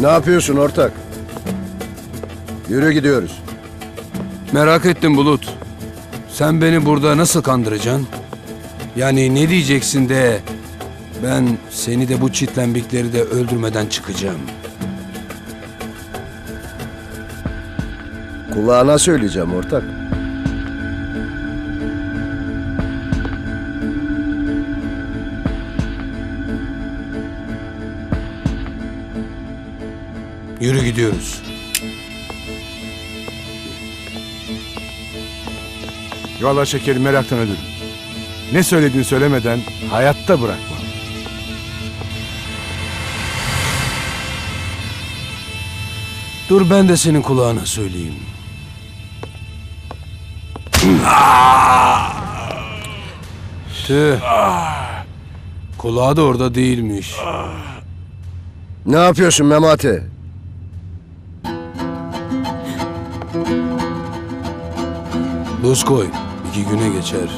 Ne yapıyorsun ortak? Yürü gidiyoruz. Merak ettim Bulut. Sen beni burada nasıl kandıracaksın? Yani ne diyeceksin de ben seni de bu çitlembikleri de öldürmeden çıkacağım. Kulağına söyleyeceğim ortak. Yürü gidiyoruz. Valla şekerim meraktan ölürüm. Ne söylediğini söylemeden hayatta bırakma. Dur ben de senin kulağına söyleyeyim. Tüh. Kulağı da orada değilmiş. Ne yapıyorsun Memati? Buz koy. iki güne geçer.